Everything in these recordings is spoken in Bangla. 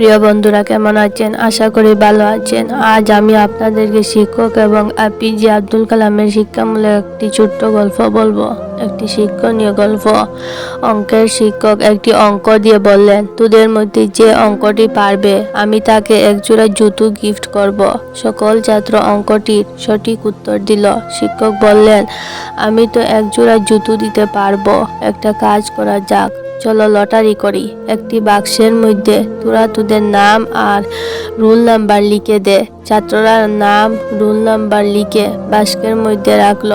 প্রিয় বন্ধুরা, কেমন আছেন? আশা করি ভালো আছেন। আজ আমি আপনাদেরকে শিক্ষক এবং এপিজে আব্দুল কালামের শিক্ষামূলক একটি ছোট্ট গল্প বলব। একটি শিক্ষণীয় গল্প। অঙ্কের শিক্ষক একটি অঙ্ক দিয়ে বললেন, তোদের মধ্যে যে অঙ্কটি পারবে, আমি তাকে একজোড়া জুতো গিফট করব। সকল ছাত্র অঙ্কটির সঠিক উত্তর দিল। শিক্ষক বললেন, আমি তো একজোড়া জুতো দিতে পারব। একটা কাজ করা যাক। চলো লটারি করি। একটি বাক্সের মধ্যে তোরা তোদের নাম আর রুল নাম্বার লিখে দে। ছাত্ররা নাম, রুল নাম্বার লিখে বাস্কের মধ্যে রাখল।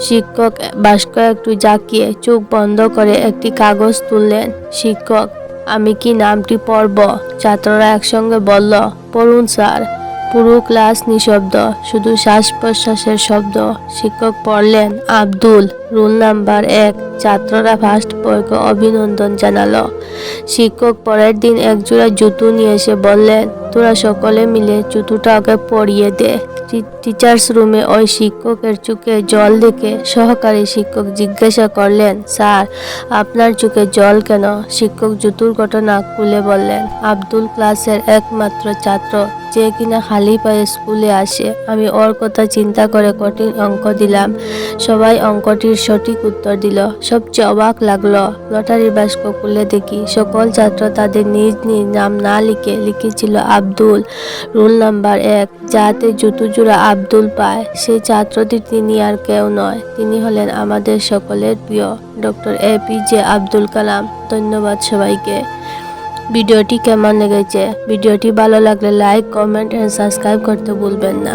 শিক্ষক বাস্ক একটু জাকিয়ে চোখ বন্ধ করে একটি কাগজ তুললেন। শিক্ষক, আমি কি নামটি পড়ব? ছাত্ররা একসঙ্গে বলল, পড়ুন, স্যার। পুরো ক্লাস নিঃশব্দ। শুধু শ্বাস প্রশ্বাসের শব্দ। শিক্ষক পড়লেন, আব্দুল, রুল নাম্বার এক। ছাত্ররা ফার্স্ট বয়কে অভিনন্দন জানালো। শিক্ষক পরের দিন একজোড়া জুতো নিয়ে এসে বললেন তোরা সকলে মিলে জুতোটা ওকে পরিয়ে দে টিচার্স রুমে ওই শিক্ষকের চোখে জল দেখে সহকারী শিক্ষক জিজ্ঞাসা করলেন, স্যার, আপনার চোখে জল কেন? শিক্ষক জুতুর ঘটনা খুলে বললেন, আব্দুল ক্লাসের একমাত্র ছাত্র, যে কিনা খালি পায়ে স্কুলে আসে। আমি ওর কথা চিন্তা করে কঠিন অঙ্ক দিলাম। সবাই অঙ্কটির সঠিক উত্তর দিল। সবচেয়ে অবাক লাগল, লটারির বাস্ক খুলে দেখি সকল ছাত্র তাদের নিজ নিজ নাম না লিখে লিখেছিল আব্দুল। রোল নাম্বার এক, যাতে জুতো জোড়া আব্দুল পায় সেই ছাত্রটি তিনি আর কেউ নয়। তিনি হলেন আমাদের সকলের প্রিয় doctor A P J Abdul Kalam. ধন্যবাদ সবাইকে। ভিডিওটি কেমন লেগেছে? ভিডিওটি ভালো লাগলে লাইক, কমেন্ট এন্ড সাবস্ক্রাইব করতে ভুলবেন না।